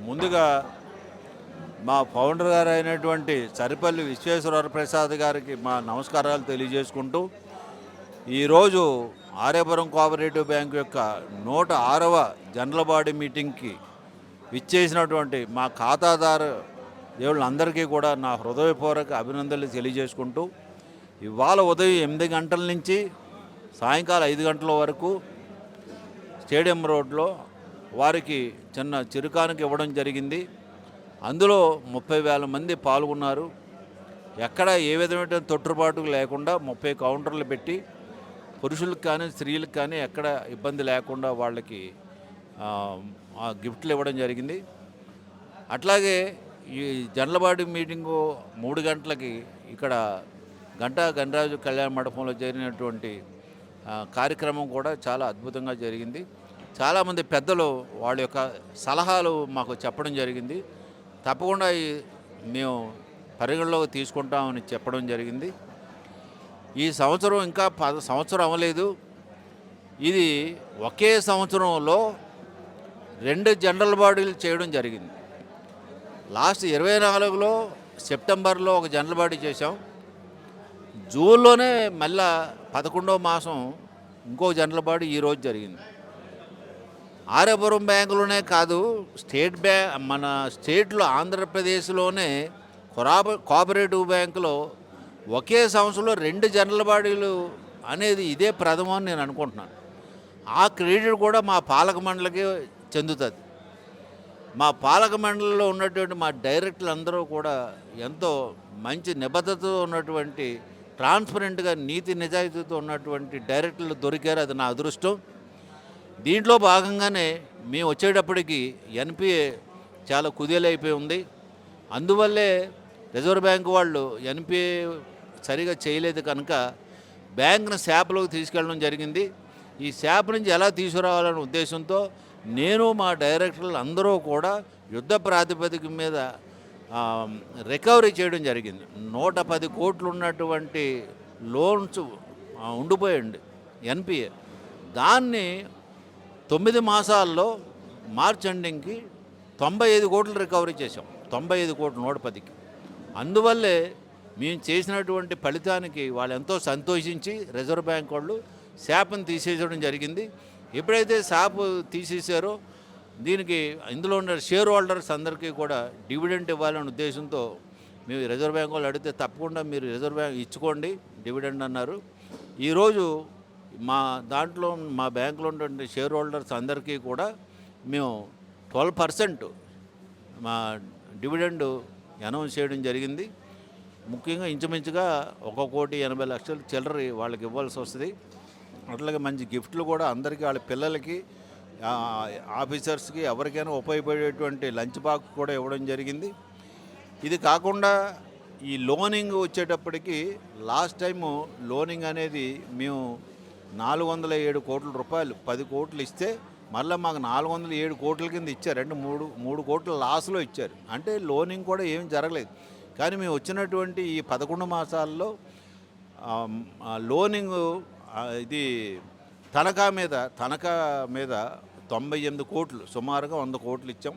ముందుగా మా ఫౌండర్ గారు అయినటువంటి సరిపల్లి విశ్వేశ్వర ప్రసాద్ గారికి మా నమస్కారాలు తెలియజేసుకుంటూ ఈరోజు ఆర్యపురం కోఆపరేటివ్ బ్యాంక్ యొక్క నూట ఆరవ జనరల్ బాడీ మీటింగ్కి విచ్చేసినటువంటి మా ఖాతాదారు దేవుళ్ళందరికీ కూడా నా హృదయపూర్వక అభినందనలు తెలియజేసుకుంటూ ఇవాళ ఉదయం ఎనిమిది గంటల నుంచి సాయంకాలం ఐదు గంటల వరకు స్టేడియం రోడ్లో వారికి చిన్న చిరుకానికి ఇవ్వడం జరిగింది. అందులో ముప్పై వేల మంది పాల్గొన్నారు. ఎక్కడ ఏ విధమైన తొట్టుబాటు లేకుండా ముప్పై కౌంటర్లు పెట్టి పురుషులకు కానీ స్త్రీలకు కానీ ఎక్కడ ఇబ్బంది లేకుండా వాళ్ళకి గిఫ్ట్లు ఇవ్వడం జరిగింది. అట్లాగే ఈ జనలబాడి మీటింగు మూడు గంటలకి ఇక్కడ గంటా గణరాజు కళ్యాణ మండపంలో జరిగినటువంటి కార్యక్రమం కూడా చాలా అద్భుతంగా జరిగింది. చాలామంది పెద్దలు వాళ్ళ యొక్క సలహాలు మాకు చెప్పడం జరిగింది. తప్పకుండా మేము పరిగణలోకి తీసుకుంటామని చెప్పడం జరిగింది. ఈ సంవత్సరం ఇంకా పద సంవత్సరం అవ్వలేదు. ఇది ఒకే సంవత్సరంలో రెండు జనరల్ బాడీలు చేయడం జరిగింది. లాస్ట్ ఇరవై నాలుగులో సెప్టెంబర్లో ఒక జనరల్ బాడీ చేసాం జూన్లోనే మళ్ళా పదకొండవ మాసం ఇంకో జనరల్ బాడీ ఈరోజు జరిగింది. ఆర్యపురం బ్యాంకులోనే కాదు స్టేట్ బ్యా మన స్టేట్లో ఆంధ్రప్రదేశ్లోనే కొరాప కోఆపరేటివ్ బ్యాంకులో ఒకే సంవత్సరంలో రెండు జనరల్ బాడీలు అనేది ఇదే ప్రథమం అని నేను అనుకుంటున్నాను. ఆ క్రెడిట్ కూడా మా పాలక మండలికి చెందుతుంది. మా పాలక మండలిలో ఉన్నటువంటి మా డైరెక్టర్లు అందరూ కూడా ఎంతో మంచి నిబద్ధతతో ఉన్నటువంటి ట్రాన్స్పరెంట్గా నీతి నిజాయితీతో ఉన్నటువంటి డైరెక్టర్లు దొరికారు. అది నా అదృష్టం. దీంట్లో భాగంగానే మేము వచ్చేటప్పటికి ఎన్పిఏ చాలా కుదేలైపోయి ఉంది. అందువల్లే రిజర్వ్ బ్యాంక్ వాళ్ళు ఎన్పిఏ సరిగా చేయలేదు కనుక బ్యాంక్ను శాప్లోకి తీసుకెళ్ళడం జరిగింది. ఈ శాప్ నుంచి ఎలా తీసుకురావాలనే ఉద్దేశంతో నేను మా డైరెక్టర్లు అందరూ కూడా యుద్ధ ప్రాతిపదిక మీద రికవరీ చేయడం జరిగింది. నూట పది కోట్లు ఉన్నటువంటి లోన్స్ ఉండిపోయండి ఎన్పిఏ. దాన్ని తొమ్మిది మాసాల్లో మార్చ్ ఎండింగ్కి తొంభై ఐదు కోట్లు రికవరీ చేసాం తొంభై ఐదు కోట్లు నూట పదికి. అందువల్లే మేము చేసినటువంటి ఫలితానికి వాళ్ళు ఎంతో సంతోషించి రిజర్వ్ బ్యాంక్ వాళ్ళు శాపను తీసేయడం జరిగింది. ఎప్పుడైతే శాప్ తీసేసారో దీనికి ఇందులో ఉన్న షేర్ హోల్డర్స్ అందరికీ కూడా డివిడెంట్ ఇవ్వాలనే ఉద్దేశంతో మేము రిజర్వ్ బ్యాంక్ వాళ్ళు అడిగితే తప్పకుండా మీరు రిజర్వ్ బ్యాంక్ ఇచ్చుకోండి డివిడెండ్ అన్నారు. ఈరోజు మా దాంట్లో మా బ్యాంకులో ఉన్నటువంటి షేర్ హోల్డర్స్ అందరికీ కూడా మేము ట్వెల్వ్ పర్సెంట్ మా డివిడెండ్ అనౌన్స్ చేయడం జరిగింది. ముఖ్యంగా ఇంచుమించుగా ఒక కోటి ఎనభై లక్షలు చిల్లర వాళ్ళకి ఇవ్వాల్సి వస్తుంది. అట్లాగే మంచి గిఫ్ట్లు కూడా అందరికీ వాళ్ళ పిల్లలకి ఆఫీసర్స్కి ఎవరికైనా ఉపయోగపడేటువంటి లంచ్ బాక్స్ కూడా ఇవ్వడం జరిగింది. ఇది కాకుండా ఈ లోనింగ్ వచ్చేటప్పటికి లాస్ట్ టైము లోనింగ్ అనేది మేము నాలుగు వందల ఏడు కోట్ల రూపాయలు పది కోట్లు ఇస్తే మళ్ళీ మాకు నాలుగు వందల ఏడు కోట్ల కింద ఇచ్చారు. రెండు మూడు మూడు కోట్ల లాస్లో ఇచ్చారు. అంటే లోనింగ్ కూడా ఏం జరగలేదు. కానీ మేము వచ్చినటువంటి ఈ పదకొండు మాసాల్లో లోనింగ్ ఇది తనఖా మీద తనఖా మీద తొంభై ఎనిమిది కోట్లు సుమారుగా వంద కోట్లు ఇచ్చాం.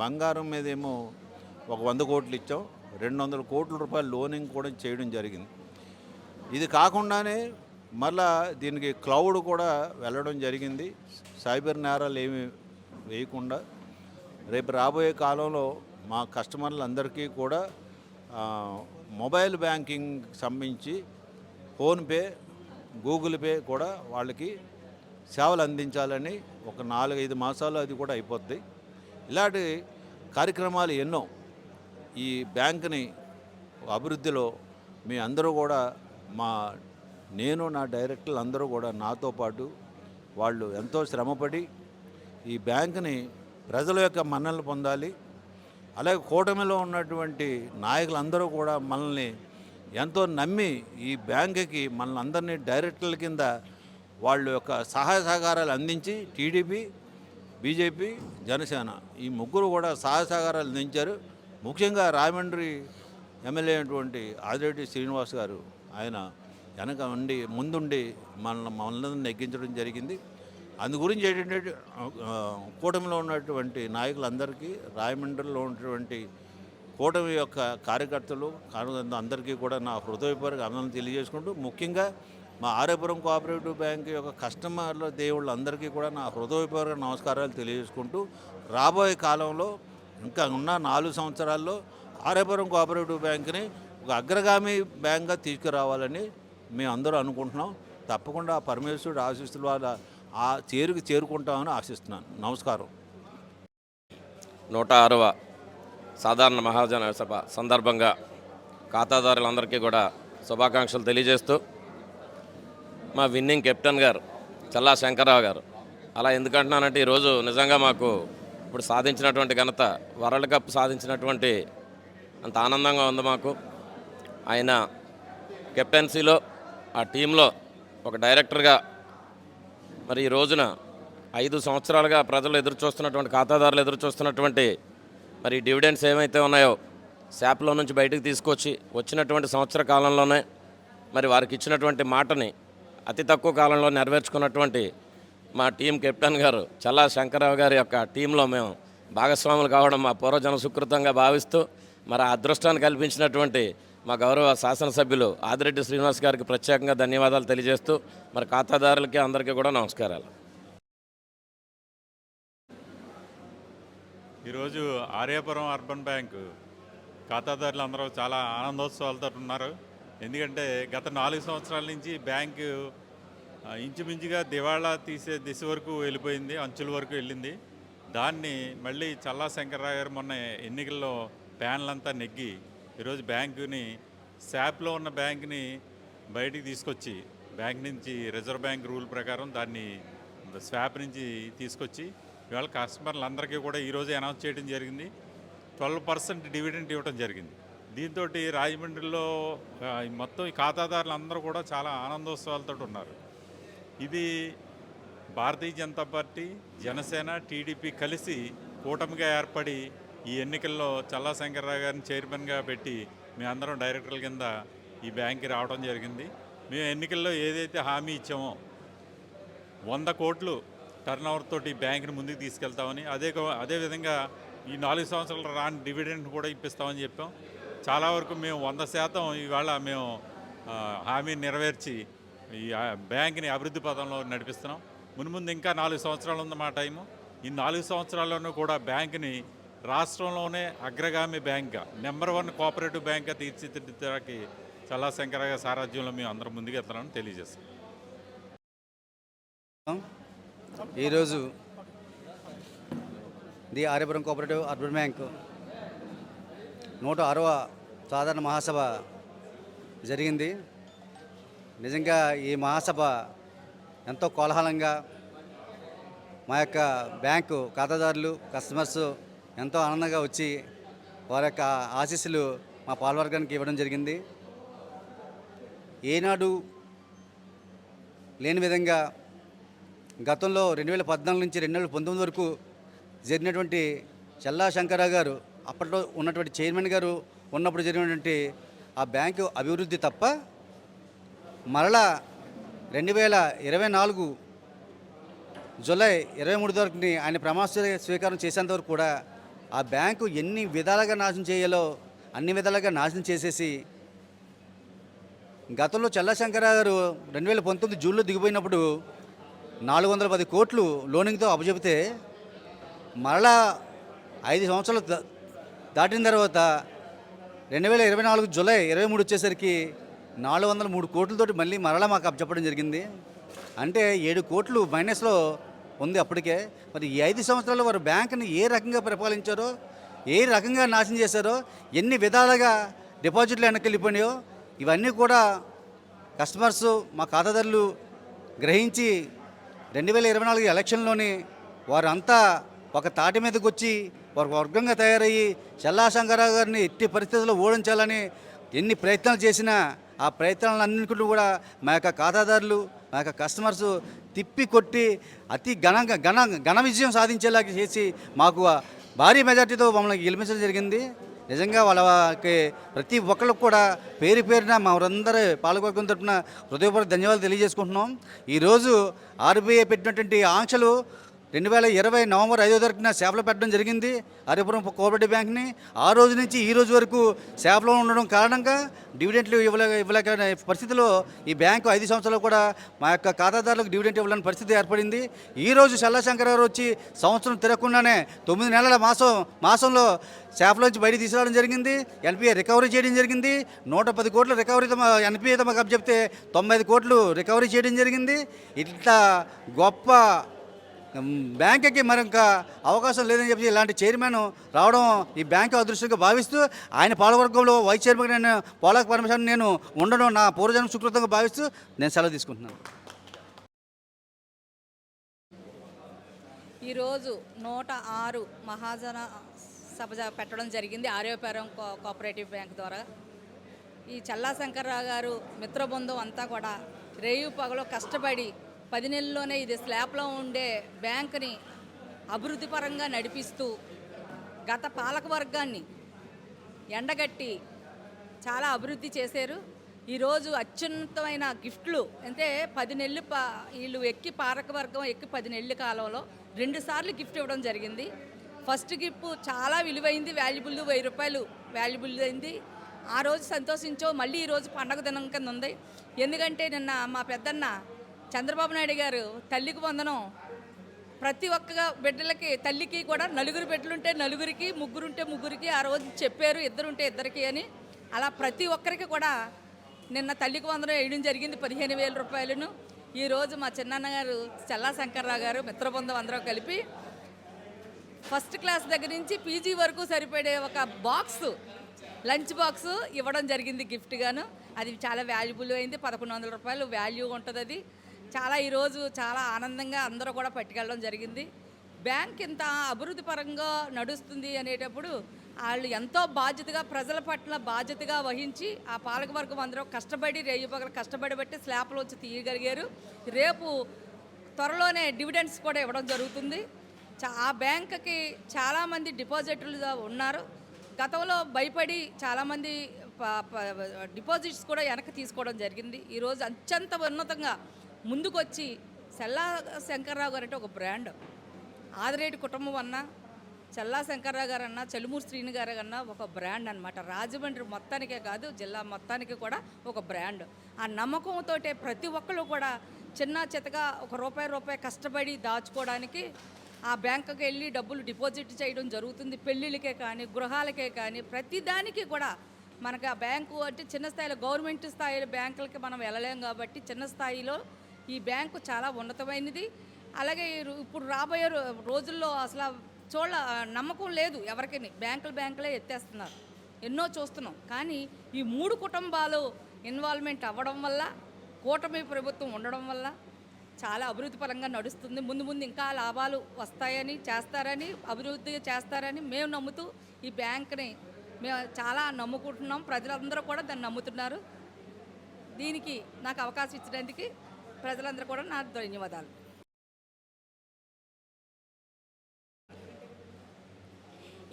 బంగారం మీద ఏమో ఒక వంద కోట్లు ఇచ్చాం. రెండు వందల కోట్ల రూపాయలు లోనింగ్ కూడా చేయడం జరిగింది. ఇది కాకుండానే మళ్ళా దీనికి క్లౌడ్ కూడా వెళ్ళడం జరిగింది. సైబర్ నేరాలు ఏమి వేయకుండా రేపు రాబోయే కాలంలో మా కస్టమర్లందరికీ కూడా మొబైల్ బ్యాంకింగ్ సంబంధించి ఫోన్పే గూగుల్ పే కూడా వాళ్ళకి సేవలు అందించాలని ఒక నాలుగైదు మాసాలు అది కూడా అయిపోద్ది. ఇలాంటి కార్యక్రమాలు ఎన్నో ఈ బ్యాంకుని అభివృద్ధిలో మీ అందరూ కూడా మా నేను నా డైరెక్టర్లు అందరూ కూడా నాతో పాటు వాళ్ళు ఎంతో శ్రమపడి ఈ బ్యాంకుని ప్రజల యొక్క మన్ననలు పొందాలి. అలాగే కూటమిలో ఉన్నటువంటి నాయకులందరూ కూడా మనల్ని ఎంతో నమ్మి ఈ బ్యాంకుకి మనల్ని అందరినీ డైరెక్టర్ల కింద వాళ్ళ యొక్క సహాయ సహకారాలు అందించి టీడీపీ బీజేపీ జనసేన ఈ ముగ్గురు కూడా సహాయ సహకారాలు అందించారు. ముఖ్యంగా రాజమండ్రి ఎమ్మెల్యే అయినటువంటి ఆదిరెడ్డి శ్రీనివాస్ గారు ఆయన వెనక ఉండి ముందుండి మన మనల్ని నెగ్గించడం జరిగింది. అందు గురించి ఏంటంటే కూటమిలో ఉన్నటువంటి నాయకులందరికీ రాయమండ్రిలో ఉన్నటువంటి కూటమి యొక్క కార్యకర్తలు అందరికీ కూడా నా హృదయపూర్వక అభినందన తెలియజేసుకుంటూ ముఖ్యంగా మా ఆర్యపురం కోఆపరేటివ్ బ్యాంక్ యొక్క కస్టమర్ల దేవుళ్ళందరికీ కూడా నా హృదయపూర్వక నమస్కారాలు తెలియజేసుకుంటూ రాబోయే కాలంలో ఇంకా ఉన్న నాలుగు సంవత్సరాల్లో ఆర్యపురం కోఆపరేటివ్ బ్యాంక్ని ఒక అగ్రగామి బ్యాంక్గా తీసుకురావాలని మేము అందరూ అనుకుంటున్నాం తప్పకుండా పరమేశ్వరుడు ఆశిస్తుల వల్ల ఆ చేరుకు చేరుకుంటామని ఆశిస్తున్నాను. నమస్కారం. నూట ఆరవ సాధారణ మహాజన సభ సందర్భంగా ఖాతాదారులందరికీ కూడా శుభాకాంక్షలు తెలియజేస్తూ మా విన్నింగ్ కెప్టెన్ గారు చల్లా శంకర్రావు గారు. అలా ఎందుకంటున్నానంటే ఈరోజు నిజంగా మాకు ఇప్పుడు సాధించినటువంటి ఘనత వరల్డ్ కప్ సాధించినటువంటి అంత ఆనందంగా ఉంది మాకు. ఆయన కెప్టెన్సీలో ఆ టీంలో ఒక డైరెక్టర్గా మరి ఈ రోజున ఐదు సంవత్సరాలుగా ప్రజలు ఎదురు చూస్తున్నటువంటి ఖాతాదారులు ఎదురు చూస్తున్నటువంటి మరి డివిడెండ్స్ ఏమైతే ఉన్నాయో శాప్లో నుంచి బయటకు తీసుకొచ్చి వచ్చినటువంటి సంవత్సర కాలంలోనే మరి వారికి ఇచ్చినటువంటి మాటని అతి తక్కువ కాలంలో నెరవేర్చుకున్నటువంటి మా టీం కెప్టెన్ గారు చల్లా శంకరరావు గారి యొక్క టీంలో మేము భాగస్వాములు కావడం మా పూర్వజన సుకృతంగా భావిస్తూ మరి అదృష్టాన్ని కల్పించినటువంటి మా గౌరవ శాసనసభ్యులు ఆదిరెడ్డి శ్రీనివాస్ గారికి ప్రత్యేకంగా ధన్యవాదాలు తెలియజేస్తూ మరి ఖాతాదారులకి అందరికీ కూడా నమస్కారాలు. ఈరోజు ఆర్యాపురం అర్బన్ బ్యాంకు ఖాతాదారులు అందరూ చాలా ఆనందోత్సవాలతో ఉన్నారు. ఎందుకంటే గత నాలుగు సంవత్సరాల నుంచి బ్యాంకు ఇంచుమించుగా దివాళా తీసే దిశ వరకు వెళ్ళిపోయింది అంచుల వరకు వెళ్ళింది. దాన్ని మళ్ళీ చల్లా శంకర్రావు గారు మొన్న ఎన్నికల్లో ప్యాన్లంతా నెగ్గి ఈరోజు బ్యాంకుని శాప్లో ఉన్న బ్యాంకుని బయటికి తీసుకొచ్చి బ్యాంక్ నుంచి రిజర్వ్ బ్యాంక్ రూల్ ప్రకారం దాన్ని స్వాప్ నుంచి తీసుకొచ్చి ఇవాళ కస్టమర్లు అందరికీ కూడా ఈరోజు అనౌన్స్ చేయడం జరిగింది. ట్వెల్వ్ పర్సెంట్ డివిడెంట్ ఇవ్వడం జరిగింది. దీంతో రాజమండ్రిలో మొత్తం ఈ ఖాతాదారులు అందరూ కూడా చాలా ఆనందోత్సవాలతో ఉన్నారు. ఇది భారతీయ జనతా పార్టీ జనసేన టీడీపీ కలిసి కూటమిగా ఏర్పడి ఈ ఎన్నికల్లో చల్లా శంకర్రావు గారిని చైర్మన్గా పెట్టి మేమందరం డైరెక్టర్ల కింద ఈ బ్యాంక్కి రావడం జరిగింది. మేము ఎన్నికల్లో ఏదైతే హామీ ఇచ్చామో వంద కోట్లు టర్న్ ఓవర్ తోటి బ్యాంకుని ముందుకు తీసుకెళ్తామని అదే అదేవిధంగా ఈ నాలుగు సంవత్సరాలు రాని డివిడెండ్ కూడా ఇప్పిస్తామని చెప్పాం. చాలా వరకు మేము వంద శాతం ఇవాళ మేము హామీ నెరవేర్చి ఈ బ్యాంక్ని అభివృద్ధి పదంలో నడిపిస్తున్నాం. మున్ముందు ఇంకా నాలుగు సంవత్సరాలు ఉంది మా టైము. ఈ నాలుగు సంవత్సరాల్లోనూ కూడా బ్యాంకుని రాష్ట్రంలోనే అగ్రగామి బ్యాంక్గా నెంబర్ వన్ కోఆపరేటివ్ బ్యాంక్గా తీర్చిదిద్దడానికి చల్లా శంకరయ్య సారథ్యంలో మేము అందరం ముందుకు తెలియజేస్తాం ఈరోజు the Aryapuram cooperative urban bank నూట ఆరవ సాధారణ మహాసభ జరిగింది. నిజంగా ఈ మహాసభ ఎంతో కోలాహలంగా మా యొక్క బ్యాంకు ఖాతాదారులు కస్టమర్స్ ఎంతో ఆనందంగా వచ్చి వారి యొక్క ఆశీస్సులు మా పాల్వర్గానికి ఇవ్వడం జరిగింది. ఏనాడు లేని విధంగా గతంలో రెండు వేల పద్నాలుగు నుంచి రెండు వేల పంతొమ్మిది వరకు జరిగినటువంటి చల్లా శంకరరావు గారు అప్పట్లో ఉన్నటువంటి చైర్మన్ గారు ఉన్నప్పుడు జరిగినటువంటి ఆ బ్యాంకు అభివృద్ధి తప్ప మరలా రెండు వేల ఇరవై నాలుగు జూలై ఇరవై మూడు వరకు ఆయన ప్రమాణ స్వీకారం చేసేంత వరకు కూడా ఆ బ్యాంకు ఎన్ని విధాలుగా నాశనం చేయాలో అన్ని విధాలుగా నాశనం చేసేసి గతంలో చల్లశంకరరావు గారు రెండు వేల పంతొమ్మిది జూన్లో దిగిపోయినప్పుడు నాలుగు వందల పది కోట్లు లోనింగ్తో అప్పచెబితే మరలా ఐదు సంవత్సరాలు దాటిన తర్వాత రెండు వేల ఇరవై నాలుగు జూలై ఇరవై మూడు వచ్చేసరికి నాలుగు వందల మూడు కోట్లతోటి మళ్ళీ మరలా మాకు అప్పచెప్పడం జరిగింది. అంటే ఏడు కోట్లు మైనస్లో ఉంది అప్పటికే. మరి ఈ ఐదు సంవత్సరాలు వారు బ్యాంకుని ఏ రకంగా పరిపాలించారో ఏ రకంగా నాశనం చేశారో ఎన్ని విధాలుగా డిపాజిట్లు వెనక్కి వెళ్ళిపోయినాయో ఇవన్నీ కూడా కస్టమర్స్ మా ఖాతాదారులు గ్రహించి రెండు వేల ఇరవై నాలుగు ఎలక్షన్లోని వారంతా ఒక తాటి మీదకి వచ్చి వారు వర్గంగా తయారయ్యి చల్లాశంకరరావు గారిని ఎట్టి పరిస్థితుల్లో ఓడించాలని ఎన్ని ప్రయత్నాలు చేసినా ఆ ప్రయత్నాలన్నింటినీ కూడా మా యొక్క ఖాతాదారులు మా యొక్క కస్టమర్స్ తిప్పి కొట్టి అతి ఘనంగా ఘన ఘన విజయం సాధించేలాగా చేసి మాకు భారీ మెజార్టీతో మమ్మల్ని గెలిపించడం జరిగింది. నిజంగా వాళ్ళకి ప్రతి ఒక్కరికి కూడా పేరు పేరున మా అందరి పాలకవర్గం తరపున హృదయపూర్వక ధన్యవాదాలు తెలియజేసుకుంటున్నాం. ఈరోజు ఆర్బీఐ పెట్టినటువంటి ఆంక్షలు రెండు వేల ఇరవై నవంబర్ ఐదో తారీఖున సేవలు పెట్టడం జరిగింది. హరిపురం కోఆపరేటివ్ బ్యాంక్ని ఆ రోజు నుంచి ఈ రోజు వరకు సేవలో ఉండడం కారణంగా డివిడెంట్లు ఇవ్వలే ఇవ్వలేక పరిస్థితిలో ఈ బ్యాంకు ఐదు సంవత్సరాలు కూడా మా యొక్క ఖాతాదారులకు డివిడెంట్ ఇవ్వలేని పరిస్థితి ఏర్పడింది. ఈ రోజు శల్లాశంకర్ గారు వచ్చి సంవత్సరం తిరగకుండానే తొమ్మిది నెలల మాసం మాసంలో సేఫలోంచి బయట తీసుకురావడం జరిగింది. ఎన్పిఏ రికవరీ చేయడం జరిగింది. నూట పది కోట్లు రికవరీ తమ ఎన్పిఏ తమకు చెప్తే తొంభై కోట్లు రికవరీ చేయడం జరిగింది. ఇట్లా గొప్ప బ్యాంకుకి మరొక అవకాశం లేదని చెప్పి ఇలాంటి చైర్మన్ రావడం ఈ బ్యాంకు అదృష్టంగా భావిస్తూ ఆయన పాలవర్గంలో వైస్ చైర్మన్ నేను పోలాక పరమేశ్వరం నేను ఉండడం నా పూర్వజన్మ సుకృతంగా భావిస్తూ నేను సెలవు తీసుకుంటున్నాను. ఈరోజు నూట ఆరు మహాజన సభ పెట్టడం జరిగింది ఆర్యోపేరం కో- కోఆపరేటివ్ బ్యాంక్ ద్వారా. ఈ చల్లా శంకర్రావు గారు మిత్రబృందం అంతా కూడా రేయు పగలో కష్టపడి పది నెలల్లోనే ఇది స్లాబ్లో ఉండే బ్యాంకుని అభివృద్ధి పరంగా నడిపిస్తూ గత పాలక వర్గాన్ని ఎండగట్టి చాలా అభివృద్ధి చేశారు. ఈరోజు అత్యున్నతమైన గిఫ్ట్లు అంటే పది నెలలు పా వీళ్ళు ఎక్కి పారక వర్గం ఎక్కి పది నెలల కాలంలో రెండు సార్లు గిఫ్ట్ ఇవ్వడం జరిగింది. ఫస్ట్ గిఫ్ట్ చాలా విలువైంది వాల్యుబుల్ వెయ్యి రూపాయలు వాల్యుబుల్ అయింది. ఆ రోజు సంతోషించో మళ్ళీ ఈరోజు పండగ దినం కింద ఉంది. ఎందుకంటే నిన్న మా పెద్దన్న చంద్రబాబు నాయుడు గారు తల్లికి వందనం. ప్రతి ఒక్క బిడ్డలకి తల్లికి కూడా నలుగురు బిడ్డలుంటే నలుగురికి ముగ్గురుంటే ముగ్గురికి ఆ రోజు చెప్పారు ఇద్దరుంటే ఇద్దరికి అని. అలా ప్రతి ఒక్కరికి కూడా నిన్న తల్లికి వందనం వేయడం జరిగింది పదిహేను వేల రూపాయలను. ఈరోజు మా చిన్నాన్న గారు చల్లా శంకర్రావు గారు మిత్రబృందం అందరూ కలిపి ఫస్ట్ క్లాస్ దగ్గర నుంచి పీజీ వరకు సరిపడే ఒక బాక్స్ లంచ్ బాక్స్ ఇవ్వడం జరిగింది గిఫ్ట్గాను. అది చాలా వాల్యుబుల్ అయింది పదకొండు వందల రూపాయలు వాల్యూ ఉంటుంది అది చాలా ఈరోజు చాలా ఆనందంగా అందరూ కూడా పట్టుకెళ్ళడం జరిగింది. బ్యాంక్ ఇంత అభివృద్ధి పరంగా నడుస్తుంది అనేటప్పుడు వాళ్ళు ఎంతో బాధ్యతగా ప్రజల పట్ల బాధ్యతగా వహించి ఆ పాలకవర్గం అందరూ కష్టపడి రేయి పగలు కష్టపడి బట్టి స్లాబ్లోంచి తీయగలిగారు. రేపు త్వరలోనే డివిడెండ్స్ కూడా ఇవ్వడం జరుగుతుంది. చా- ఆ బ్యాంక్కి చాలామంది డిపాజిటర్లు ఉన్నారు. గతంలో భయపడి చాలామంది ప- ప- డిపాజిట్స్ కూడా వెనక్కి తీసుకోవడం జరిగింది. ఈరోజు అత్యంత ఉన్నతంగా ముందుకొచ్చి సెల్లా శంకర్రావు గారు అంటే ఒక బ్రాండ్. ఆదిరేటి కుటుంబం అన్నా చల్లా శంకర్రావు గారు అన్న చెలుమూరు శ్రీని గారు అన్న ఒక బ్రాండ్ అనమాట రాజమండ్రి మొత్తానికే కాదు జిల్లా మొత్తానికి కూడా ఒక బ్రాండ్. ఆ నమ్మకంతో ప్రతి ఒక్కరు కూడా చిన్న చితగా ఒక రూపాయి రూపాయి కష్టపడి దాచుకోవడానికి ఆ బ్యాంకుకి వెళ్ళి డబ్బులు డిపాజిట్ చేయడం జరుగుతుంది. పెళ్ళిళ్ళకే కానీ గృహాలకే కానీ ప్రతిదానికి కూడా మనకి ఆ బ్యాంకు అంటే చిన్న స్థాయిలో గవర్నమెంట్ స్థాయిలో బ్యాంకులకి మనం వెళ్ళలేం కాబట్టి చిన్న స్థాయిలో ఈ బ్యాంకు చాలా ఉన్నతమైనది. అలాగే ఇప్పుడు రాబోయే రోజుల్లో అసలు చూడ నమ్మకం లేదు ఎవరికి బ్యాంకులు బ్యాంకులే ఎత్తేస్తున్నారు. ఎన్నో చూస్తున్నాం. కానీ ఈ మూడు కుటుంబాలు ఇన్వాల్వ్మెంట్ అవ్వడం వల్ల కూటమి ప్రభుత్వం ఉండడం వల్ల చాలా అభివృద్ధి పరంగా నడుస్తుంది. ముందు ముందు ఇంకా లాభాలు వస్తాయని చేస్తారని అభివృద్ధి చేస్తారని మేము నమ్ముతూ ఈ బ్యాంక్ని మేము చాలా నమ్ముకుంటున్నాం. ప్రజలందరూ కూడా దాన్ని నమ్ముతున్నారు. దీనికి నాకు అవకాశం ఇచ్చినందుకు ప్రజలందరూ కూడా నా ధన్యవాదాలు.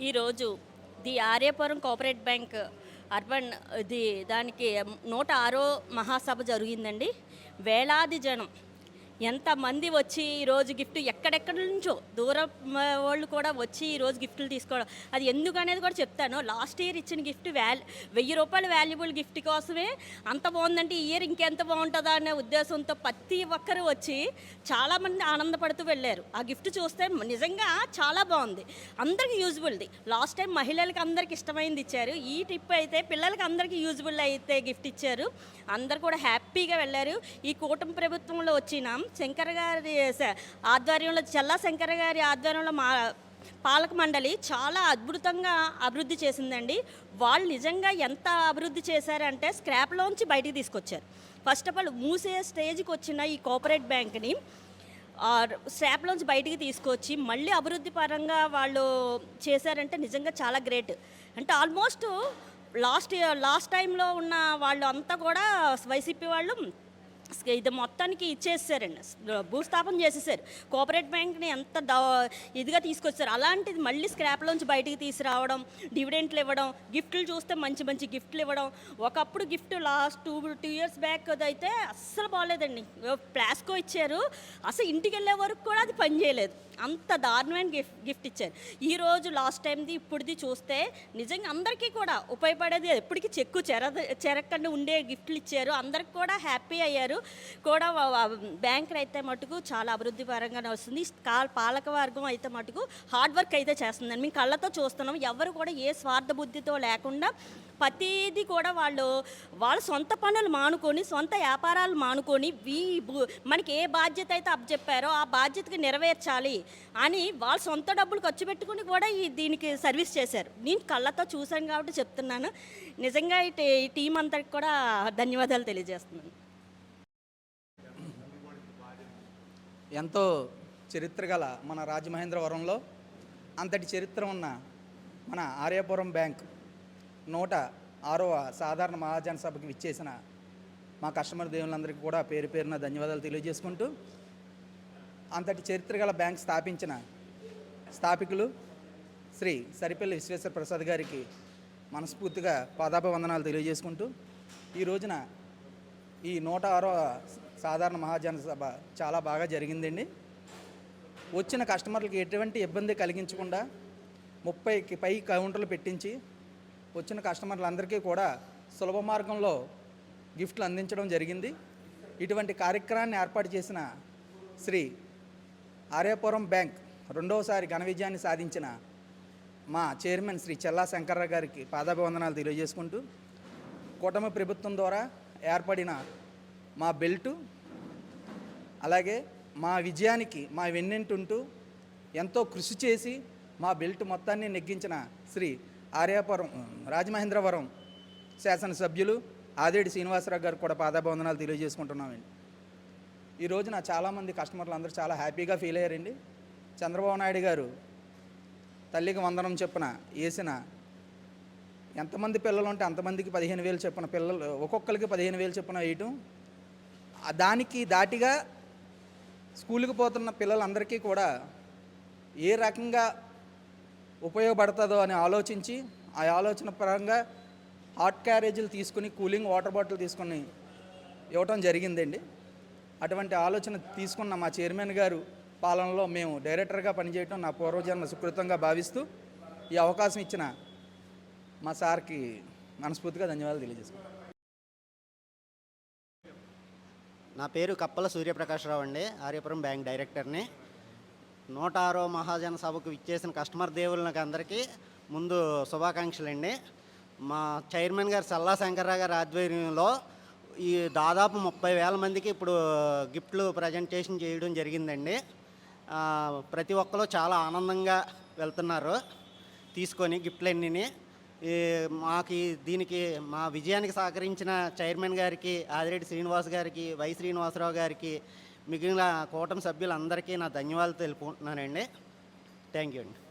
ఈరోజు the Aryapuram cooperate bank urban the దానికి నూట ఆరో మహాసభ జరిగిందండి. వేలాది జనం ఎంతమంది వచ్చి ఈరోజు గిఫ్ట్ ఎక్కడెక్కడి నుంచో దూరం వాళ్ళు కూడా వచ్చి ఈరోజు గిఫ్ట్లు తీసుకోవడం. అది ఎందుకు అనేది కూడా చెప్తాను. లాస్ట్ ఇయర్ ఇచ్చిన గిఫ్ట్ వాల్ వెయ్యి రూపాయల వాల్యుబుల్ గిఫ్ట్ కోసమే అంత బాగుందంటే ఈ ఇయర్ ఇంకెంత బాగుంటుందా అనే ఉద్దేశంతో ప్రతి ఒక్కరు వచ్చి చాలామంది ఆనందపడుతూ వెళ్ళారు. ఆ గిఫ్ట్ చూస్తే నిజంగా చాలా బాగుంది. అందరికి యూజ్బుల్ది లాస్ట్ టైం మహిళలకు అందరికి ఇష్టమైంది ఇచ్చారు. ఈ ట్రిప్ అయితే పిల్లలకి అందరికీ యూజ్బుల్ అయితే గిఫ్ట్ ఇచ్చారు. అందరు కూడా హ్యాపీగా వెళ్ళారు. ఈ కూటమి ప్రభుత్వంలో వచ్చిన శంకర్ గారి ఆధ్వర్యంలో చల్లా శంకర్ గారి ఆధ్వర్యంలో మా పాలక మండలి చాలా అద్భుతంగా అభివృద్ధి చేసిందండి. వాళ్ళు నిజంగా ఎంత అభివృద్ధి చేశారంటే స్క్రాప్లోంచి బయటికి తీసుకొచ్చారు. ఫస్ట్ ఆఫ్ ఆల్ మూసే స్టేజ్కి వచ్చిన ఈ కోఆపరేట్ బ్యాంక్ని స్ట్రాప్లోంచి బయటికి తీసుకొచ్చి మళ్ళీ అభివృద్ధి పరంగా వాళ్ళు చేశారంటే నిజంగా చాలా గ్రేట్. అంటే ఆల్మోస్ట్ లాస్ట్ లాస్ట్ టైంలో ఉన్న వాళ్ళు అంతా కూడా వైసీపీ వాళ్ళు ఇది మొత్తానికి ఇచ్చేసారండి. భూస్థాపన చేసేసారు. కోఆపరేట్ బ్యాంక్ని ఎంత దా- ఇదిగా తీసుకొచ్చారు. అలాంటిది మళ్ళీ స్క్రాప్లోంచి బయటికి తీసుకురావడం డివిడెంట్లు ఇవ్వడం గిఫ్ట్లు చూస్తే మంచి మంచి గిఫ్ట్లు ఇవ్వడం. ఒకప్పుడు gift last two two years back అయితే అస్సలు బాగాలేదండి. ప్లాస్కో ఇచ్చారు. అసలు ఇంటికి వెళ్ళే వరకు కూడా అది పనిచేయలేదు అంత దారుణమైన గిఫ్ట్ గిఫ్ట్ ఇచ్చారు. ఈ రోజు లాస్ట్ టైంది ఇప్పుడుది చూస్తే నిజంగా అందరికీ కూడా ఉపయోగపడేది ఎప్పటికీ చెక్కు చెర చెరకుండా ఉండే గిఫ్ట్లు ఇచ్చారు. అందరికి కూడా హ్యాపీ అయ్యారు. కూడా బ్యాంకులు అయితే మటుకు చాలా అభివృద్ధి పరంగానే వస్తుంది. కా- పాలక వర్గం అయితే మటుకు హార్డ్ వర్క్ అయితే చేస్తుందని మేము కళ్ళతో చూస్తున్నాం. ఎవరు కూడా ఏ స్వార్థ బుద్ధితో లేకుండా ప్రతిదీ కూడా వాళ్ళు వాళ్ళ సొంత పనులు మానుకొని సొంత వ్యాపారాలు మానుకొని వీ మనకి ఏ బాధ్యత అయితే అప్పచెప్పారో ఆ బాధ్యతకి నెరవేర్చాలి అని వాళ్ళ సొంత డబ్బులు ఖర్చు పెట్టుకుని కూడా ఈ దీనికి సర్వీస్ చేశారు. నేను కళ్ళతో చూశాను కాబట్టి చెప్తున్నాను. నిజంగా ఈ ఈ టీం అంతటికి కూడా ధన్యవాదాలు తెలియజేస్తున్నాను. ఎంతో చరిత్ర గల మన రాజమహేంద్రవరంలో అంతటి చరిత్ర ఉన్న మన ఆర్యాపురం బ్యాంక్ నూట ఆరవ సాధారణ మహాజన సభకి విచ్చేసిన మా కస్టమర్ దేవులందరికీ కూడా పేరు పేరున ధన్యవాదాలు తెలియజేసుకుంటూ అంతటి చరిత్ర గల బ్యాంక్ స్థాపించిన స్థాపికులు శ్రీ సరిపల్లి విశ్వేశ్వర ప్రసాద్ గారికి మనస్ఫూర్తిగా పాదాభివందనాలు తెలియజేసుకుంటూ ఈ రోజున ఈ నూట ఆరవ సాధారణ మహాజన సభ చాలా బాగా జరిగిందండి. వచ్చిన కస్టమర్లకి ఎటువంటి ఇబ్బంది కలిగించకుండా ముప్పైకి పై కౌంటర్లు పెట్టించి వచ్చిన కస్టమర్లందరికీ కూడా సులభ మార్గంలో గిఫ్ట్లు అందించడం జరిగింది. ఇటువంటి కార్యక్రమాన్ని ఏర్పాటు చేసిన శ్రీ ఆర్యాపురం బ్యాంక్ రెండవసారి ఘన విజయాన్ని సాధించిన మా చైర్మన్ శ్రీ చెల్లా శంకర్రావు గారికి పాదాభివందనాలు తెలియజేసుకుంటూ కూటమి ప్రభుత్వం ద్వారా ఏర్పడిన మా బెల్టు అలాగే మా విజయానికి మా వెన్నెంటుంటూ ఎంతో కృషి చేసి మా బెల్ట్ మొత్తాన్ని నెగ్గించిన శ్రీ ఆర్యాపురం రాజమహేంద్రవరం శాసనసభ్యులు ఆదేడి శ్రీనివాసరావు గారు కూడా పాదాభివందనాలు తెలియజేసుకుంటున్నామండి. ఈ రోజున చాలామంది కస్టమర్లు అందరూ చాలా హ్యాపీగా ఫీల్ అయ్యారండి. చంద్రబాబు నాయుడు గారు తల్లికి వందనం చెప్పున వేసిన ఎంతమంది పిల్లలు ఉంటే అంతమందికి పదిహేను వేలు చొప్పున పిల్లలు ఒక్కొక్కరికి పదిహేను వేలు చొప్పున వేయటం దానికి దాటిగా స్కూల్కి పోతున్న పిల్లలందరికీ కూడా ఏ రకంగా ఉపయోగపడుతుందో అని ఆలోచించి ఆ ఆలోచన పరంగా హాట్ క్యారేజీలు తీసుకుని కూలింగ్ వాటర్ బాటిల్ తీసుకుని ఇవ్వటం జరిగిందండి. అటువంటి ఆలోచన తీసుకున్న మా చైర్మన్ గారు పాలనలో మేము డైరెక్టర్గా పనిచేయటం నా పూర్వజన్మ సుకృతంగా భావిస్తూ ఈ అవకాశం ఇచ్చిన మా సార్కి మనస్ఫూర్తిగా ధన్యవాదాలు తెలియజేసుకుంటాను నా పేరు కప్పల సూర్యప్రకాశ్రావు అండి ఆర్యపురం బ్యాంక్ డైరెక్టర్ని. నూట ఆరో మహాజన సభకు ఇచ్చేసిన కస్టమర్ దేవుళ్ళకి అందరికీ ముందు శుభాకాంక్షలు అండి మా చైర్మన్ గారు సల్లా శంకర్రావు గారి ఆధ్వర్యంలో ఈ దాదాపు ముప్పై వేల మందికి ఇప్పుడు గిఫ్ట్లు ప్రజెంటేషన్ చేయడం జరిగిందండి. ప్రతి ఒక్కరు చాలా ఆనందంగా వెళ్తున్నారు తీసుకొని గిఫ్ట్లన్నీ మాకు దీనికి మా విజయానికి సహకరించిన చైర్మన్ గారికి ఆదిరెడ్డి శ్రీనివాస్ గారికి వై శ్రీనివాసరావు గారికి మిగిలిన కూటమి సభ్యులందరికీ నా ధన్యవాదాలు తెలుపుకుంటున్నానండి. థ్యాంక్ యూ అండి.